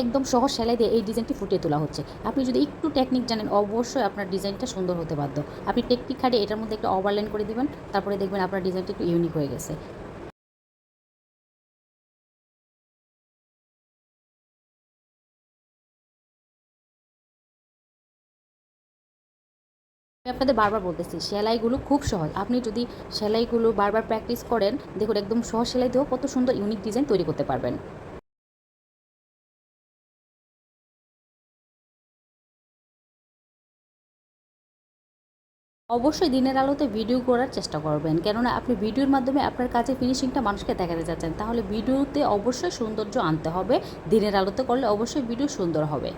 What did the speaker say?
একদম সহজ সেলাই দিয়ে এই ডিজাইনটি ফুটিয়ে তোলা হচ্ছে। আপনি যদি একটু টেকনিক জানেন, অবশ্যই আপনার ডিজাইনটা সুন্দর হতে বাধ্য। আপনি টেকনিক খাটিয়ে এটার মধ্যে একটা ওভারলাইন করে দিবেন, তারপরে দেখবেন আপনার ডিজাইনটা একটু ইউনিক হয়ে গেছে। আমি আপনাদের বারবার বলতেছি, সেলাইগুলো খুব সহজ। আপনি যদি সেলাইগুলো বারবার প্র্যাকটিস করেন, দেখুন একদম সহজ সেলাই দিয়েও কত সুন্দর ইউনিক ডিজাইন তৈরি করতে পারবেন। অবশ্যই দিনের আলোতে ভিডিও করার চেষ্টা করবেন। কেননা আপনি ভিডিওর মাধ্যমে আপনার কাজের ফিনিশিংটা মানুষকে দেখাতে যাচ্ছেন তাহলে ভিডিওতে অবশ্যই সৌন্দর্য আনতে হবে। দিনের আলোতে করলে অবশ্যই ভিডিও সুন্দর হবে।